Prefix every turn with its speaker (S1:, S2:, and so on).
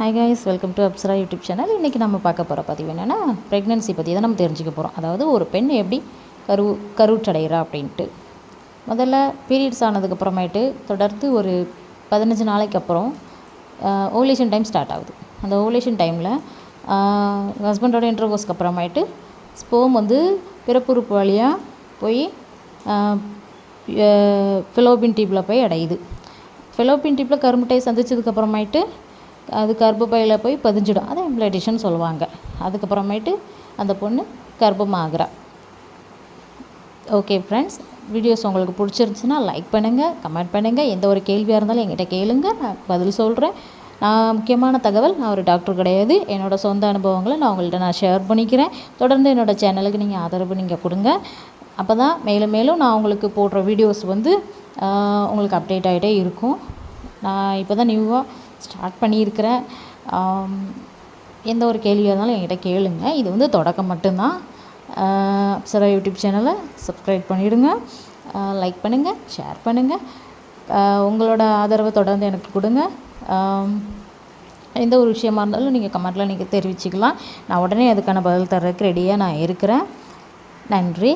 S1: Hi guys welcome to Apsara YouTube channel இன்றைக்கி நம்ம பார்க்க போகிற பதிவு என்னென்னா ப்ரெக்னென்சி பற்றி தான் நம்ம தெரிஞ்சுக்க போகிறோம் அதாவது ஒரு பெண் எப்படி கரு கருச்சடைகிறா அப்படின்ட்டு. முதல்ல பீரியட்ஸ் ஆனதுக்கப்புறமேட்டு தொடர்ந்து ஒரு பதினஞ்சு நாளைக்கு அப்புறம் ஓவலேஷன் டைம் ஸ்டார்ட் ஆகுது. அந்த ஓவலேஷன் டைமில் ஹஸ்பண்டோட இன்டர்வோஸ்க்கு அப்புறமேட்டு ஸ்போம் வந்து பிறப்புறுப்பு வழியாக போய் ஃபிலோபின் டியூப்பில் போய் அடையுது. ஃபிலோபின் டியூப்பில் கருமுட்டையை சந்திச்சதுக்கப்புறமேட்டு அது கர்ப்பப்பையில் போய் பதிஞ்சிடும். அதை இம்ப்ளேட்டேஷன் சொல்லுவாங்க. அதுக்கப்புறமேட்டு அந்த பொண்ணு கர்ப்பமாகிறா. ஓகே ஃப்ரெண்ட்ஸ் வீடியோஸ் உங்களுக்கு பிடிச்சிருந்துச்சுன்னா லைக் பண்ணுங்கள் கமெண்ட் பண்ணுங்கள் எந்த ஒரு கேள்வியாக இருந்தாலும் என்கிட்ட கேளுங்க. நான் பதில் சொல்கிறேன் நான் முக்கியமான தகவல் நான் ஒரு டாக்டர் கிடையாது. என்னோடய சொந்த அனுபவங்களை நான் உங்கள்கிட்ட நான் ஷேர் பண்ணிக்கிறேன். தொடர்ந்து என்னோடய சேனலுக்கு நீங்கள் ஆதரவு நீங்கள் கொடுங்க. அப்போ தான் மேலும் மேலும் நான் உங்களுக்கு போடுற வீடியோஸ் வந்து உங்களுக்கு அப்டேட் ஆகிட்டே இருக்கும். நான் இப்போ தான் நியூவாக ஸ்டார்ட் பண்ணியிருக்கிறேன். எந்த ஒரு கேள்வியாக இருந்தாலும் என்கிட்ட கேளுங்க. இது வந்து தொடக்கம் மட்டும்தான். அப்சரா யூடியூப் சேனலை சப்ஸ்கிரைப் பண்ணிவிடுங்க லைக் பண்ணுங்கள் ஷேர் பண்ணுங்கள் உங்களோட ஆதரவை தொடர்ந்து எனக்கு கொடுங்க. எந்த ஒரு விஷயமா இருந்தாலும் நீங்கள் கமெண்ட்டில் நீங்கள் தெரிவிச்சுக்கலாம். நான் உடனே அதுக்கான பதில் தர்றதுக்கு ரெடியாக நான் இருக்கிறேன். நன்றி.